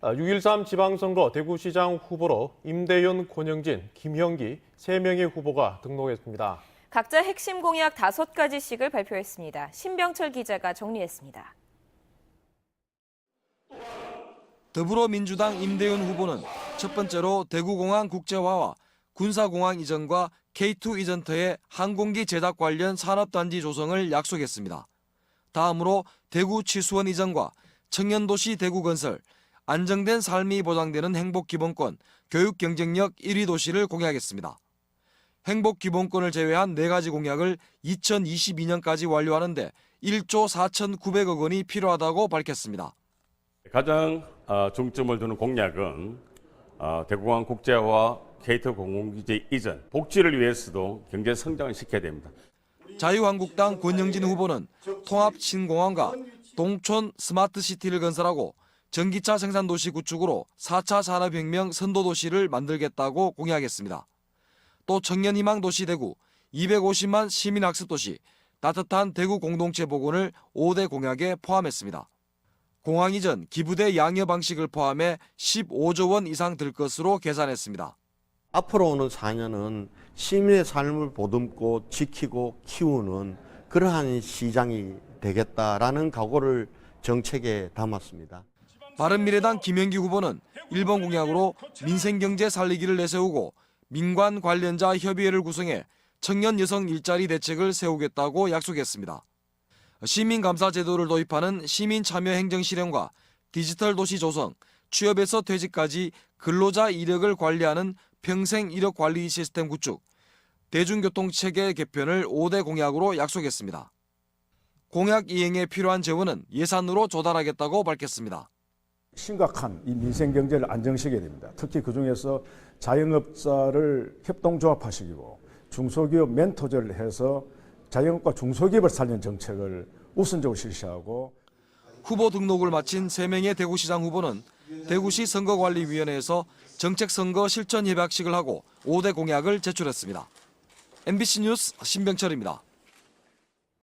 6.13 지방선거 대구시장 후보로 임대윤, 권영진, 김형기 세명의 후보가 등록했습니다. 각자 핵심 공약 다섯 가지씩을 발표했습니다. 신병철 기자가 정리했습니다. 더불어민주당 임대윤 후보는 첫 번째로 대구공항 국제화와 군사공항 이전과 K2 이전터의 항공기 제작 관련 산업단지 조성을 약속했습니다. 다음으로 대구 치수원 이전과 청년도시 대구 건설, 안정된 삶이 보장되는 행복기본권, 교육 경쟁력 1위 도시를 공약했습니다. 행복기본권을 제외한 네 가지 공약을 2022년까지 완료하는데 1조 4,900억 원이 필요하다고 밝혔습니다. 가장 어, 중점을 두는 공약은 어, 대구공항 국제화와 케이트 공공기지 이전, 복지를 위해서도 경제 성장을 시켜야 됩니다. 자유한국당 권영진 후보는 통합 신공항과 동촌 스마트시티를 건설하고 전기차 생산 도시 구축으로 4차 산업혁명 선도 도시를 만들겠다고 공약했습니다. 또 청년희망 도시 대구, 250만 시민학습 도시, 따뜻한 대구 공동체 복원을 5대 공약에 포함했습니다. 공항 이전 기부대 양여 방식을 포함해 15조 원 이상 들 것으로 계산했습니다. 앞으로 오는 4년은 시민의 삶을 보듬고 지키고 키우는 그러한 시장이 되겠다라는 각오를 정책에 담았습니다. 바른미래당 김영기 후보는 1번 공약으로 민생경제 살리기를 내세우고 민관 관련자 협의회를 구성해 청년 여성 일자리 대책을 세우겠다고 약속했습니다. 시민감사 제도를 도입하는 시민참여 행정 실현과 디지털 도시 조성, 취업에서 퇴직까지 근로자 이력을 관리하는 평생 이력 관리 시스템 구축, 대중교통 체계 개편을 5대 공약으로 약속했습니다. 공약 이행에 필요한 재원은 예산으로 조달하겠다고 밝혔습니다. 심각한 이 민생 경제를 안정시켜야 됩니다. 특히 그 중에서 자영업자를 협동조합화시키고 중소기업 멘토제를 해서 자영업과 중소기업을 살리는 정책을 우선적으로 실시하고 후보 등록을 마친 3명의 대구시장 후보는 대구시 선거관리위원회에서 정책 선거 실천 협약식을 하고 5대 공약을 제출했습니다. MBC 뉴스 신병철입니다.